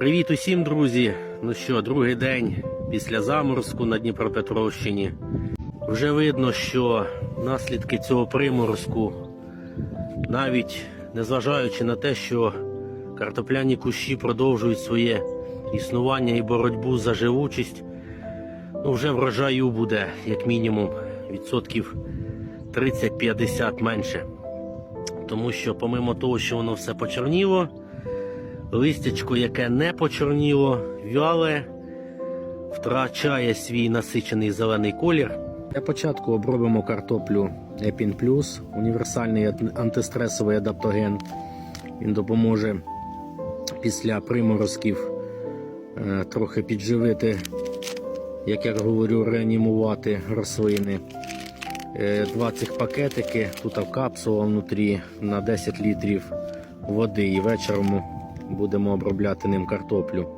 Привіт усім, друзі! Ну що, другий день після заморозку на Дніпропетровщині. Вже видно, що наслідки цього приморозку, навіть незважаючи на те, що картопляні кущі продовжують своє існування і боротьбу за живучість, ну вже врожаю буде як мінімум відсотків 30-50 менше. Тому що, помимо того, що воно все почорніло, листячко, яке не почорніло, вяле, втрачає свій насичений зелений колір. Для початку обробимо картоплю Epin Plus, універсальний антистресовий адаптоген. Він допоможе після приморозків е, трохи підживити, як я говорю, реанімувати рослини. Е, Два цих пакетики, тут капсула внутрі на 10 літрів води і вечором будемо обробляти ним картоплю.